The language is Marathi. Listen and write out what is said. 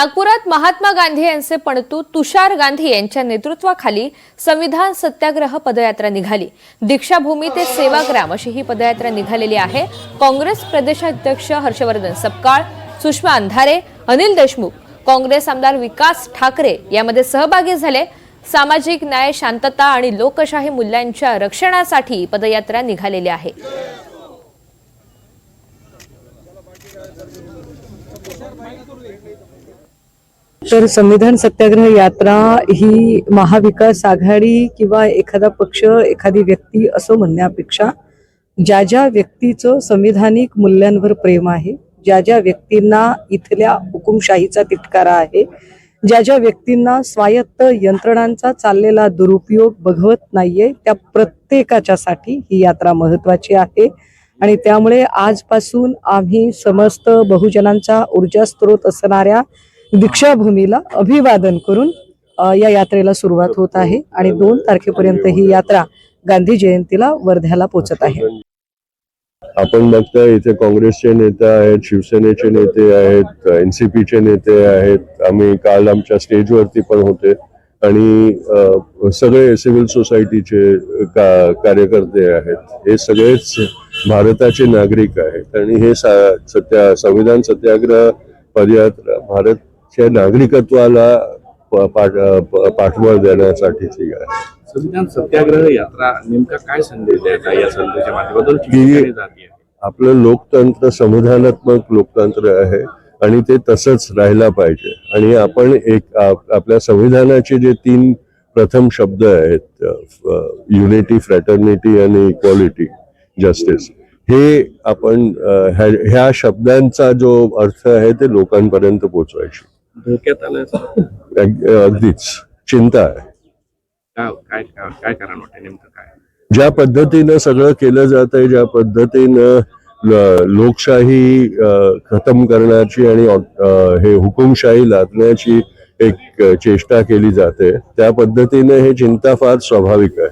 नागपुरात महात्मा गांधी यांचे पणतू तुषार गांधी यांच्या नेतृत्वाखाली संविधान सत्याग्रह पदयात्रा निघाली. दीक्षाभूमी ते सेवाग्राम अशी ही पदयात्रा निघालेली आहे. काँग्रेस प्रदेशाध्यक्ष हर्षवर्धन सपकाळ सुषमा अंधारे अनिल देशमुख काँग्रेस आमदार विकास ठाकरे यामध्ये सहभागी झाले. सामाजिक न्याय शांतता आणि लोकशाही मूल्यांच्या रक्षणासाठी पदयात्रा निघालेली आहे. तर संविधान सत्याग्रह यात्रा ही महाविकास आघाडी किंवा एखादा पक्ष एखादी व्यक्ती असं म्हणण्यापेक्षा ज्या ज्या व्यक्तीचं संविधानिक मूल्यांवर प्रेम आहे ज्या ज्या व्यक्तींना इथल्या हुकुमशाहीचा तिटकारा आहे ज्या ज्या व्यक्तींना स्वायत्त यंत्रणांचा चाललेला दुरुपयोग बघवत नाहीये त्या प्रत्येकाच्यासाठी ही यात्रा महत्वाची आहे. आणि त्यामुळे आजपासून आम्ही समस्त बहुजनांचा ऊर्जा स्रोत असणाऱ्या दीक्षाभूमीला अभिवादन करून या यात्रेला सुरुवात होत आहे आणि दोन तारखेपर्यंत ही यात्रा गांधी जयंतीला वर्ध्याला पोहोचत आहे. आपण बघतोय इथे काँग्रेसचे नेते आहेत शिवसेनेचे नेते आहेत एनसीपीचे नेते आहेत. आम्ही काल आमच्या स्टेजवरती पण होते. आणि सगळे सिव्हिल सोसायटीचे का कार्यकर्ते आहेत. हे सगळेच भारताचे नागरिक आहेत. आणि हे सत्या संविधान सत्याग्रह पदयात्रा भारतच्या नागरिकत्वाला पाठबळ देण्यासाठीची आहे. संविधान सत्याग्रह यात्रा नेमका काय संदेश द्यायचा या संदेशाच्या माध्यमातून? आपलं लोकतंत्र संविधानात्मक लोकतंत्र आहे आणि ते तसंच राहायला पाहिजे. आणि आपण एक आप- आपल्या संविधानाचे जे तीन प्रथम शब्द आहेत युनिटी फ्रॅटर्निटी आणि इक्वालिटी जस्टिस हे आपण ह्या- शब्दांचा जो अर्थ आहे ते लोकांपर्यंत पोचवायची धोक्यात आलं अगदीच. चिंता आहे. काय काय काय- काय कारण वाटतं नेमकं काय? ज्या पद्धतीनं सगळं केलं जात आहे ज्या पद्धतीनं लोकशाही खतम करण्याची आणि हे हुकुमशाही लादण्याची एक चेष्टा केली जाते त्या पद्धतीने हे चिंता फार स्वाभाविक आहे.